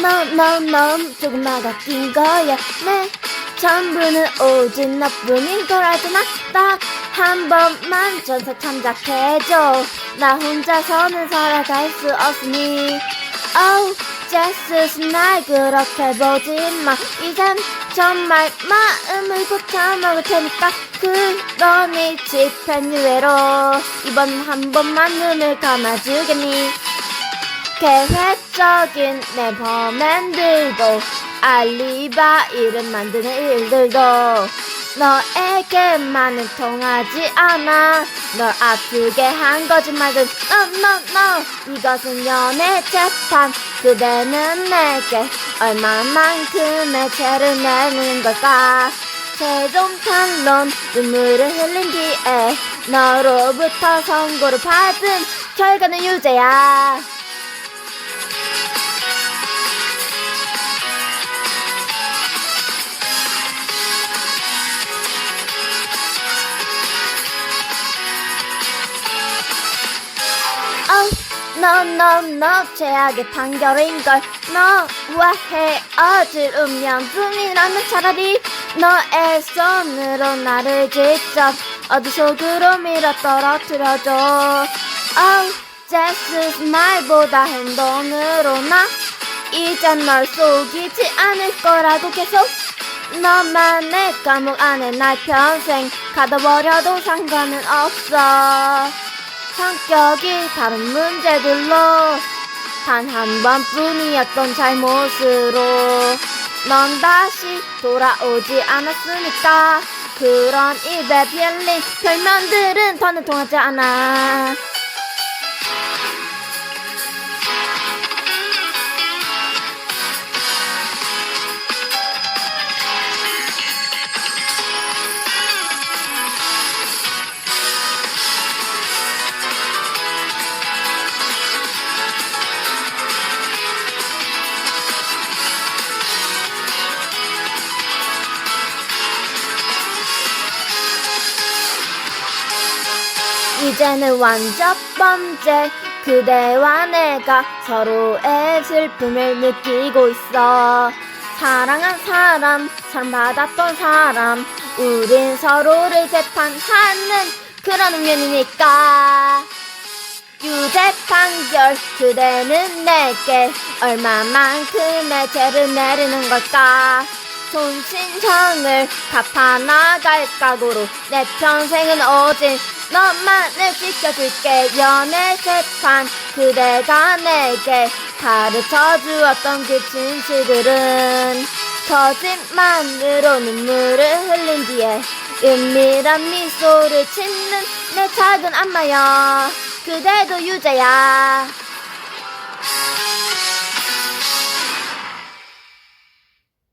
너너너 조금만 아낀 거야. 내 전부는 오직 너뿐인 걸 알잖아 딱 한 번만 전사 참작해줘. 나 혼자서는 살아갈 수 없으니. Oh just 날 그렇게 보지 마. 이젠 정말 마음을 고쳐먹을 테니까 그러니 집행 유예로. 이번 한 번만 눈을 감아주겠니 계획적인 내 범행들도 알리바이를 만드는 일들도 너에게만은 통하지 않아. 널 아프게 한 no no no 이것은 연애 재판. 그대는 내게 얼마만큼의 죄를 내는 걸까? 최종 탄론. 눈물을 흘린 뒤에 너로부터 선고를 받은 결과는 유죄야 No, no, no, 최악의 판결인걸. 너와 헤어질 운명중이라면 차라리 너의 손으로 나를 직접 어디 속으로 밀어 떨어뜨려줘. Oh, just 말보다 행동으로 나 이젠 널 속이지 않을 거라고 계속 너만의 감옥 안에 날 평생 가둬버려도 상관은 없어. 성격이 다른 문제들로 단 한 번뿐이었던 잘못으로 넌 다시 돌아오지 않았으니까. 그런 입에 빌린 별명들은 더는 통하지 않아 이제는 완전 번째 그대와 내가 서로의 슬픔을 느끼고 있어. 사랑한 사람 사랑받았던 사람. 우린 서로를 재판하는 그런 운명이니까. 유죄 판결 그대는 내게 얼마만큼의 죄를 내리는 걸까 손신청을 갚아나갈 각오로 내 평생은 오직 너만을 지켜줄게. 연애 재판 그대가 내게 가르쳐 주었던 그 진실들은 거짓말으로 눈물을 흘린 뒤에 은밀한 미소를 짓는 내 작은 안마여. 그대도 유죄야